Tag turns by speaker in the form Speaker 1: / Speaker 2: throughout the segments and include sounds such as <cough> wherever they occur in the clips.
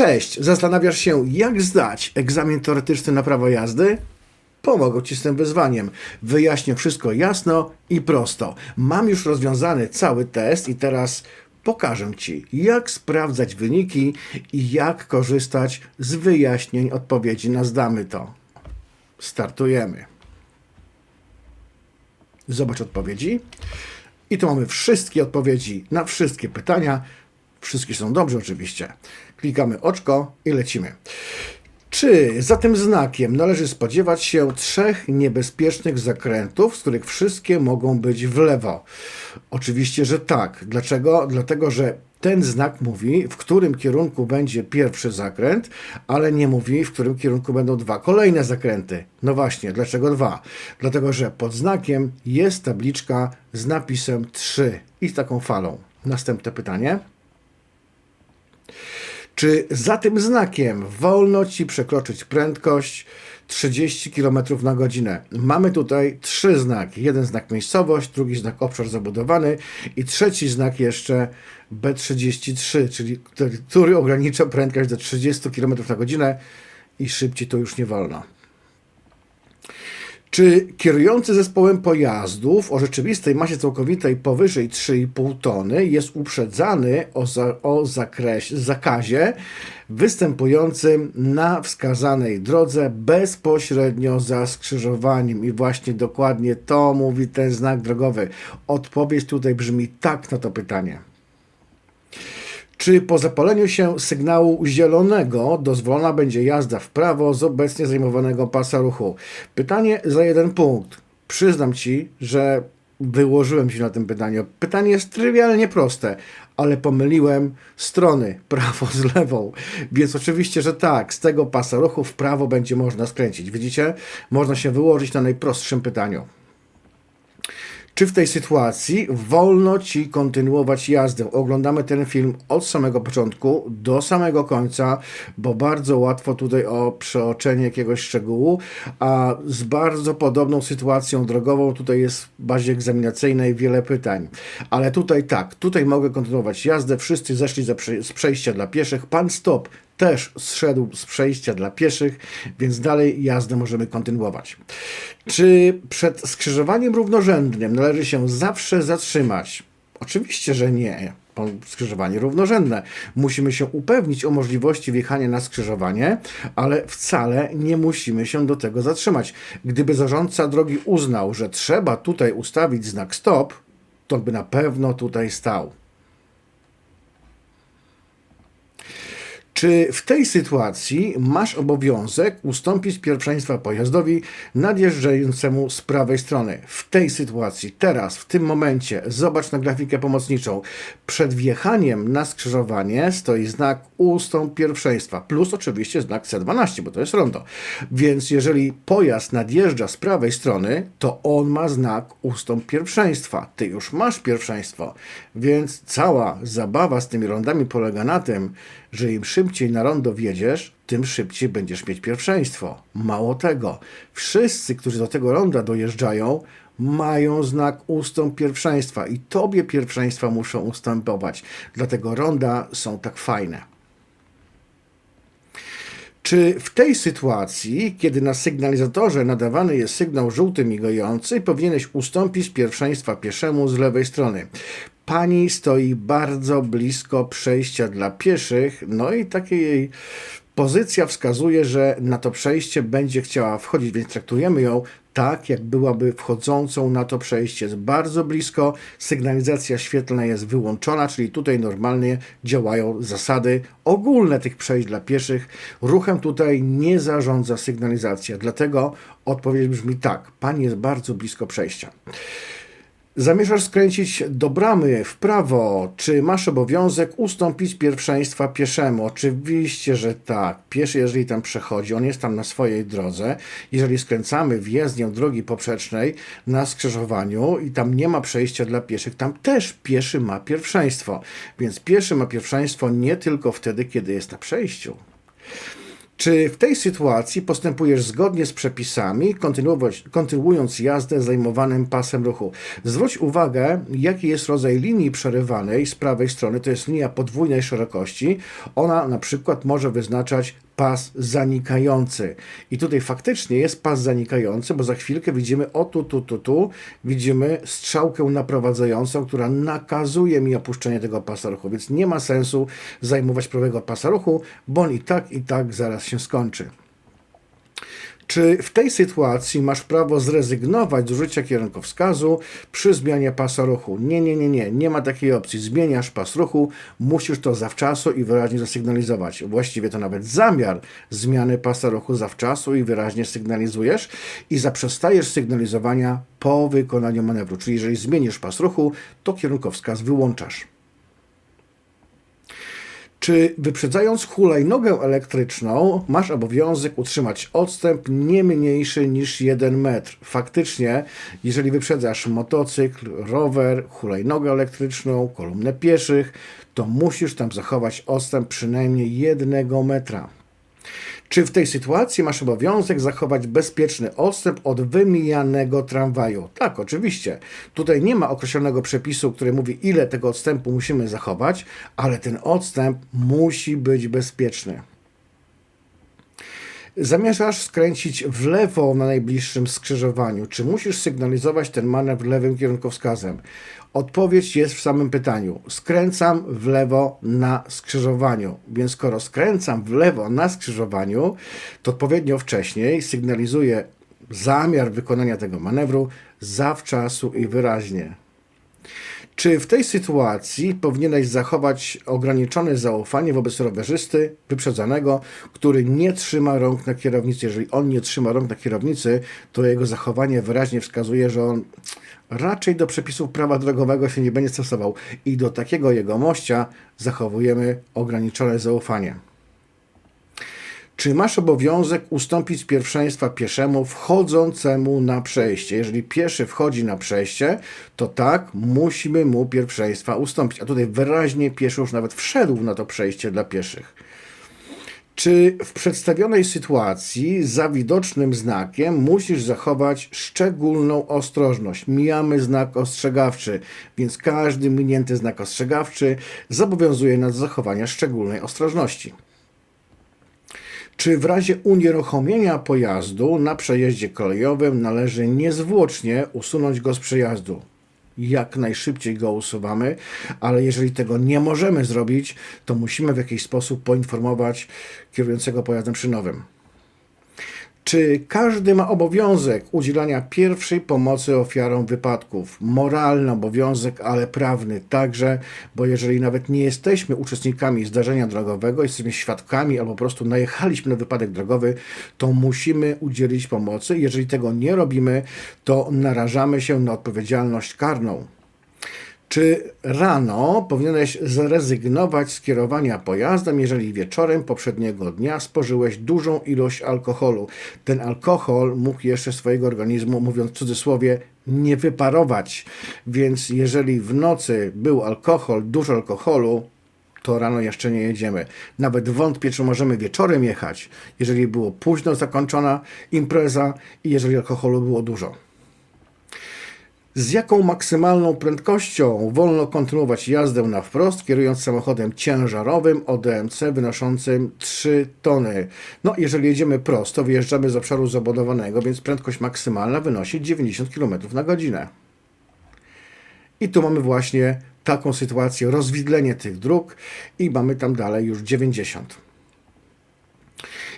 Speaker 1: Cześć, zastanawiasz się, jak zdać egzamin teoretyczny na prawo jazdy? Pomogę Ci z tym wyzwaniem. Wyjaśnię wszystko jasno i prosto. Mam już rozwiązany cały test i teraz pokażę Ci, jak sprawdzać wyniki i jak korzystać z wyjaśnień odpowiedzi na zdamy to. Startujemy. Zobacz odpowiedzi. I tu mamy wszystkie odpowiedzi na wszystkie pytania. Wszystkie są dobrze oczywiście. Klikamy oczko i lecimy. Czy za tym znakiem należy spodziewać się trzech niebezpiecznych zakrętów, z których wszystkie mogą być w lewo? Oczywiście, że tak. Dlaczego? Dlatego, że ten znak mówi, w którym kierunku będzie pierwszy zakręt, ale nie mówi, w którym kierunku będą dwa kolejne zakręty. No właśnie, dlaczego dwa? Dlatego, że pod znakiem jest tabliczka z napisem 3 i z taką falą. Następne pytanie. Czy za tym znakiem wolno ci przekroczyć prędkość 30 km na godzinę? Mamy tutaj trzy znaki. Jeden znak miejscowość, drugi znak obszar zabudowany i trzeci znak jeszcze B33, czyli który, ogranicza prędkość do 30 km na godzinę i szybciej to już nie wolno. Czy kierujący zespołem pojazdów o rzeczywistej masie całkowitej powyżej 3,5 tony jest uprzedzany o, za, o zakreś, zakazie występującym na wskazanej drodze bezpośrednio za skrzyżowaniem? I właśnie dokładnie to mówi ten znak drogowy. Odpowiedź tutaj brzmi tak na to pytanie. Czy po zapaleniu się sygnału zielonego dozwolona będzie jazda w prawo z obecnie zajmowanego pasa ruchu? Pytanie za jeden punkt. Przyznam Ci, że wyłożyłem się na tym pytaniu. Pytanie jest trywialnie proste, ale pomyliłem strony prawo z lewą. Więc oczywiście, że tak, z tego pasa ruchu w prawo będzie można skręcić. Widzicie? Można się wyłożyć na najprostszym pytaniu. Czy w tej sytuacji wolno ci kontynuować jazdę? Oglądamy ten film od samego początku do samego końca, bo bardzo łatwo tutaj o przeoczenie jakiegoś szczegółu, a z bardzo podobną sytuacją drogową tutaj jest w bazie egzaminacyjnej wiele pytań. Ale tutaj tak, tutaj mogę kontynuować jazdę, wszyscy zeszli z przejścia dla pieszych, pan stop też zszedł z przejścia dla pieszych, więc dalej jazdę możemy kontynuować. Czy przed skrzyżowaniem równorzędnym należy się zawsze zatrzymać? Oczywiście, że nie. Skrzyżowanie równorzędne. Musimy się upewnić o możliwości wjechania na skrzyżowanie, ale wcale nie musimy się do tego zatrzymać. Gdyby zarządca drogi uznał, że trzeba tutaj ustawić znak stop, to by na pewno tutaj stał. Czy w tej sytuacji masz obowiązek ustąpić pierwszeństwa pojazdowi nadjeżdżającemu z prawej strony? W tej sytuacji, teraz, w tym momencie, zobacz na grafikę pomocniczą. Przed wjechaniem na skrzyżowanie stoi znak ustąp pierwszeństwa, plus oczywiście znak C12, bo to jest rondo. Więc jeżeli pojazd nadjeżdża z prawej strony, to on ma znak ustąp pierwszeństwa. Ty już masz pierwszeństwo. Więc cała zabawa z tymi rondami polega na tym, że im szybciej na rondo wjedziesz, tym szybciej będziesz mieć pierwszeństwo. Mało tego, wszyscy, którzy do tego ronda dojeżdżają, mają znak ustąp pierwszeństwa i tobie pierwszeństwa muszą ustępować. Dlatego ronda są tak fajne. Czy w tej sytuacji, kiedy na sygnalizatorze nadawany jest sygnał żółty migający, powinieneś ustąpić pierwszeństwa pieszemu z lewej strony? Pani stoi bardzo blisko przejścia dla pieszych, no i takie jej pozycja wskazuje, że na to przejście będzie chciała wchodzić, więc traktujemy ją tak, jak byłaby wchodzącą na to przejście. Jest bardzo blisko, sygnalizacja świetlna jest wyłączona, czyli tutaj normalnie działają zasady ogólne tych przejść dla pieszych. Ruchem tutaj nie zarządza sygnalizacja, dlatego odpowiedź brzmi tak, pani jest bardzo blisko przejścia. Zamierzasz skręcić do bramy w prawo. Czy masz obowiązek ustąpić pierwszeństwa pieszemu? Oczywiście, że tak. Pieszy, jeżeli tam przechodzi, on jest tam na swojej drodze. Jeżeli skręcamy w jezdnię drogi poprzecznej na skrzyżowaniu i tam nie ma przejścia dla pieszych, tam też pieszy ma pierwszeństwo. Więc pieszy ma pierwszeństwo nie tylko wtedy, kiedy jest na przejściu. Czy w tej sytuacji postępujesz zgodnie z przepisami, kontynuując jazdę zajmowanym pasem ruchu? Zwróć uwagę, jaki jest rodzaj linii przerywanej z prawej strony, to jest linia podwójnej szerokości. Ona na przykład może wyznaczać pas zanikający. I tutaj faktycznie jest pas zanikający, bo za chwilkę widzimy o tu, tu, tu, tu, widzimy strzałkę naprowadzającą, która nakazuje mi opuszczenie tego pasa ruchu, więc nie ma sensu zajmować prawego pasa ruchu, bo on i tak, i tak zaraz się skończy. Czy w tej sytuacji masz prawo zrezygnować z użycia kierunkowskazu przy zmianie pasa ruchu? Nie, nie, nie, nie. Nie ma takiej opcji. Zmieniasz pas ruchu, musisz to zawczasu i wyraźnie zasygnalizować. Właściwie to nawet zamiar zmiany pasa ruchu zawczasu i wyraźnie sygnalizujesz i zaprzestajesz sygnalizowania po wykonaniu manewru. Czyli jeżeli zmienisz pas ruchu, to kierunkowskaz wyłączasz. Czy wyprzedzając hulajnogę elektryczną, masz obowiązek utrzymać odstęp nie mniejszy niż 1 metr? Faktycznie, jeżeli wyprzedzasz motocykl, rower, hulajnogę elektryczną, kolumnę pieszych, to musisz tam zachować odstęp przynajmniej 1 metra. Czy w tej sytuacji masz obowiązek zachować bezpieczny odstęp od wymijanego tramwaju? Tak, oczywiście. Tutaj nie ma określonego przepisu, który mówi, ile tego odstępu musimy zachować, ale ten odstęp musi być bezpieczny. Zamierzasz skręcić w lewo na najbliższym skrzyżowaniu. Czy musisz sygnalizować ten manewr lewym kierunkowskazem? Odpowiedź jest w samym pytaniu. Skręcam w lewo na skrzyżowaniu. Więc skoro skręcam w lewo na skrzyżowaniu, to odpowiednio wcześniej sygnalizuję zamiar wykonania tego manewru zawczasu i wyraźnie. Czy w tej sytuacji powinieneś zachować ograniczone zaufanie wobec rowerzysty wyprzedzanego, który nie trzyma rąk na kierownicy? Jeżeli on nie trzyma rąk na kierownicy, to jego zachowanie wyraźnie wskazuje, że on raczej do przepisów prawa drogowego się nie będzie stosował i do takiego jegomościa zachowujemy ograniczone zaufanie. Czy masz obowiązek ustąpić pierwszeństwa pieszemu wchodzącemu na przejście? Jeżeli pieszy wchodzi na przejście, to tak, musimy mu pierwszeństwa ustąpić. A tutaj wyraźnie pieszy już nawet wszedł na to przejście dla pieszych. Czy w przedstawionej sytuacji za widocznym znakiem musisz zachować szczególną ostrożność? Mijamy znak ostrzegawczy, więc każdy minięty znak ostrzegawczy zobowiązuje nas do zachowania szczególnej ostrożności. Czy w razie unieruchomienia pojazdu na przejeździe kolejowym należy niezwłocznie usunąć go z przejazdu? Jak najszybciej go usuwamy, ale jeżeli tego nie możemy zrobić, to musimy w jakiś sposób poinformować kierującego pojazdem szynowym. Czy każdy ma obowiązek udzielania pierwszej pomocy ofiarom wypadków? Moralny obowiązek, ale prawny także, bo jeżeli nawet nie jesteśmy uczestnikami zdarzenia drogowego, jesteśmy świadkami albo po prostu najechaliśmy na wypadek drogowy, to musimy udzielić pomocy. Jeżeli tego nie robimy, to narażamy się na odpowiedzialność karną. Czy rano powinieneś zrezygnować z kierowania pojazdem, jeżeli wieczorem poprzedniego dnia spożyłeś dużą ilość alkoholu? Ten alkohol mógł jeszcze swojego organizmu, mówiąc w cudzysłowie, nie wyparować. Więc jeżeli w nocy był alkohol, dużo alkoholu, to rano jeszcze nie jedziemy. Nawet wątpię, czy możemy wieczorem jechać, jeżeli było późno zakończona impreza i jeżeli alkoholu było dużo z jaką maksymalną prędkością wolno kontynuować jazdę na wprost, kierując samochodem ciężarowym o DMC wynoszącym 3 tony. No, jeżeli jedziemy prosto, wyjeżdżamy z obszaru zabudowanego, więc prędkość maksymalna wynosi 90 km na godzinę. I tu mamy właśnie taką sytuację, rozwidlenie tych dróg i mamy tam dalej już 90.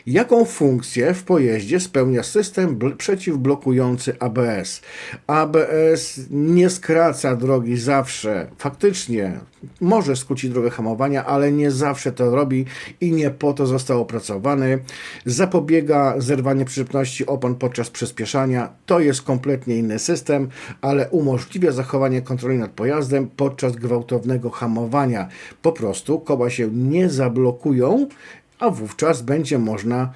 Speaker 1: Jaką funkcję w pojeździe spełnia system przeciwblokujący ABS? ABS nie skraca drogi zawsze. Faktycznie może skrócić drogę hamowania, ale nie zawsze to robi i nie po to został opracowany. Zapobiega zerwaniu przyczepności opon podczas przyspieszania. To jest kompletnie inny system, ale umożliwia zachowanie kontroli nad pojazdem podczas gwałtownego hamowania. Po prostu koła się nie zablokują a wówczas będzie można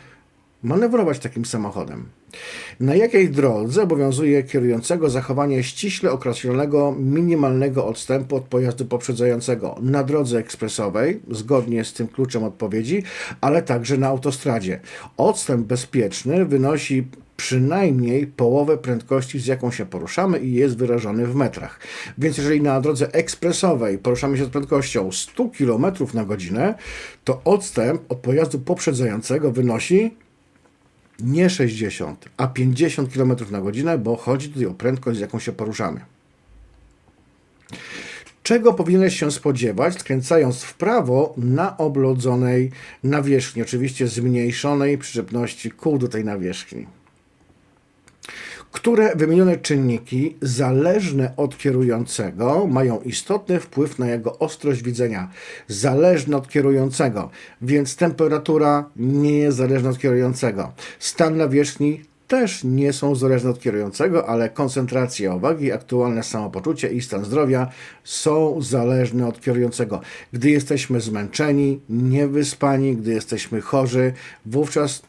Speaker 1: manewrować takim samochodem. Na jakiej drodze obowiązuje kierującego zachowanie ściśle określonego minimalnego odstępu od pojazdu poprzedzającego? Na drodze ekspresowej, zgodnie z tym kluczem odpowiedzi, ale także na autostradzie. Odstęp bezpieczny wynosi przynajmniej połowę prędkości, z jaką się poruszamy i jest wyrażony w metrach. Więc jeżeli na drodze ekspresowej poruszamy się z prędkością 100 km na godzinę, to odstęp od pojazdu poprzedzającego wynosi nie 60, a 50 km na godzinę, bo chodzi tutaj o prędkość, z jaką się poruszamy. Czego powinieneś się spodziewać, skręcając w prawo na oblodzonej nawierzchni, oczywiście zmniejszonej przyczepności kół do tej nawierzchni? Które wymienione czynniki, zależne od kierującego, mają istotny wpływ na jego ostrość widzenia. Zależne od kierującego, więc temperatura nie jest zależna od kierującego. Stan nawierzchni też nie są zależne od kierującego, ale koncentracja uwagi, aktualne samopoczucie i stan zdrowia są zależne od kierującego. Gdy jesteśmy zmęczeni, niewyspani, gdy jesteśmy chorzy, wówczas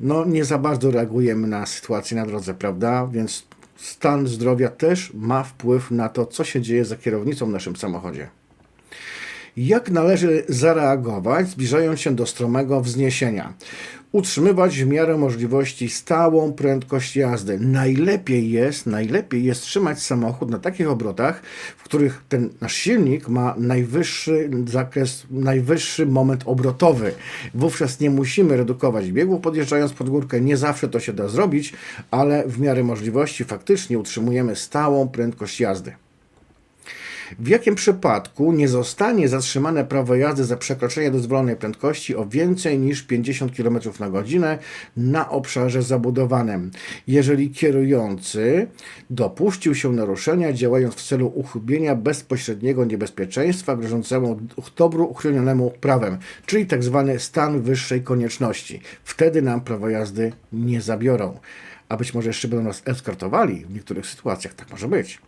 Speaker 1: no nie za bardzo reagujemy na sytuację na drodze, prawda? Więc stan zdrowia też ma wpływ na to, co się dzieje za kierownicą w naszym samochodzie. Jak należy zareagować, zbliżając się do stromego wzniesienia? Utrzymywać w miarę możliwości stałą prędkość jazdy. Najlepiej jest, najlepiej jest trzymać samochód na takich obrotach, w których ten nasz silnik ma najwyższy zakres, najwyższy moment obrotowy. Wówczas nie musimy redukować biegu podjeżdżając pod górkę. Nie zawsze to się da zrobić, ale w miarę możliwości faktycznie utrzymujemy stałą prędkość jazdy. W jakim przypadku nie zostanie zatrzymane prawo jazdy za przekroczenie dozwolonej prędkości o więcej niż 50 km na godzinę na obszarze zabudowanym, jeżeli kierujący dopuścił się naruszenia działając w celu uchybienia bezpośredniego niebezpieczeństwa grożącemu dobru uchronionemu prawem, czyli. Tak stan wyższej konieczności. Wtedy nam prawo jazdy nie zabiorą. A być może jeszcze będą nas eskortowali w niektórych sytuacjach. Tak może być.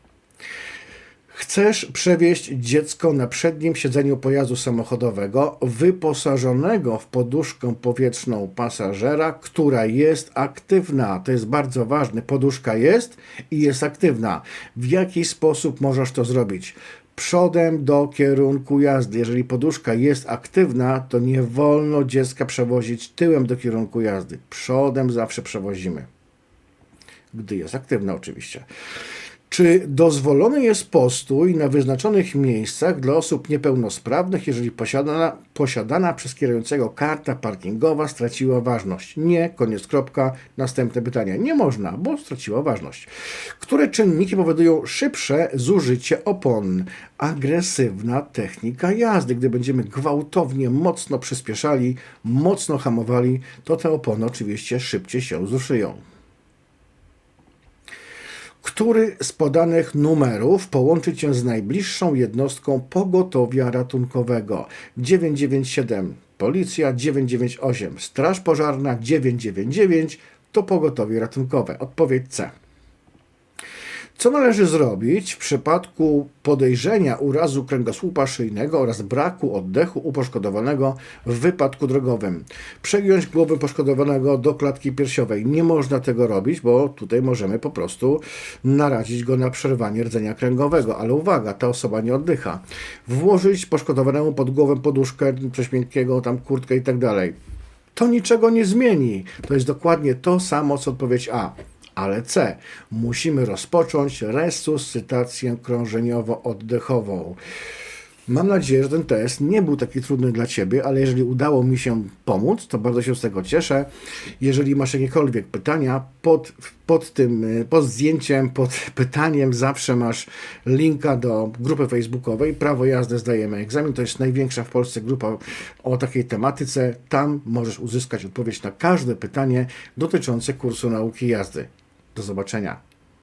Speaker 1: Chcesz przewieźć dziecko na przednim siedzeniu pojazdu samochodowego wyposażonego w poduszkę powietrzną pasażera, która jest aktywna. To jest bardzo ważne. Poduszka jest i jest aktywna. W jaki sposób możesz to zrobić? Przodem do kierunku jazdy. Jeżeli poduszka jest aktywna, to nie wolno dziecka przewozić tyłem do kierunku jazdy. Przodem zawsze przewozimy. Gdy jest aktywna, oczywiście. Czy dozwolony jest postój na wyznaczonych miejscach dla osób niepełnosprawnych, jeżeli posiadana, posiadana przez kierującego karta parkingowa straciła ważność? Nie, koniec kropka. Następne pytanie. Nie można, bo straciła ważność. Które czynniki powodują szybsze zużycie opon? Agresywna technika jazdy. Gdy będziemy gwałtownie, mocno przyspieszali, mocno hamowali, to te opony oczywiście szybciej się zuszyją który z podanych numerów połączyć się z najbliższą jednostką pogotowia ratunkowego 997 Policja 998 Straż Pożarna 999 to pogotowie ratunkowe. Odpowiedź C. Co należy zrobić w przypadku podejrzenia urazu kręgosłupa szyjnego oraz braku oddechu u poszkodowanego w wypadku drogowym? Przegiąć głowę poszkodowanego do klatki piersiowej. Nie można tego robić, bo tutaj możemy po prostu narazić go na przerwanie rdzenia kręgowego. Ale uwaga, ta osoba nie oddycha. Włożyć poszkodowanemu pod głowę poduszkę, coś miękkiego, tam kurtkę i tak dalej. To niczego nie zmieni. To jest dokładnie to samo, co odpowiedź A ale C. Musimy rozpocząć resuscytację krążeniowo-oddechową. Mam nadzieję, że ten test nie był taki trudny dla Ciebie, ale jeżeli udało mi się pomóc, to bardzo się z tego cieszę. Jeżeli masz jakiekolwiek pytania, pod, pod tym, pod zdjęciem, pod <laughs> pytaniem zawsze masz linka do grupy facebookowej Prawo jazdy zdajemy egzamin. To jest największa w Polsce grupa o takiej tematyce. Tam możesz uzyskać odpowiedź na każde pytanie dotyczące kursu nauki jazdy. Do zobaczenia.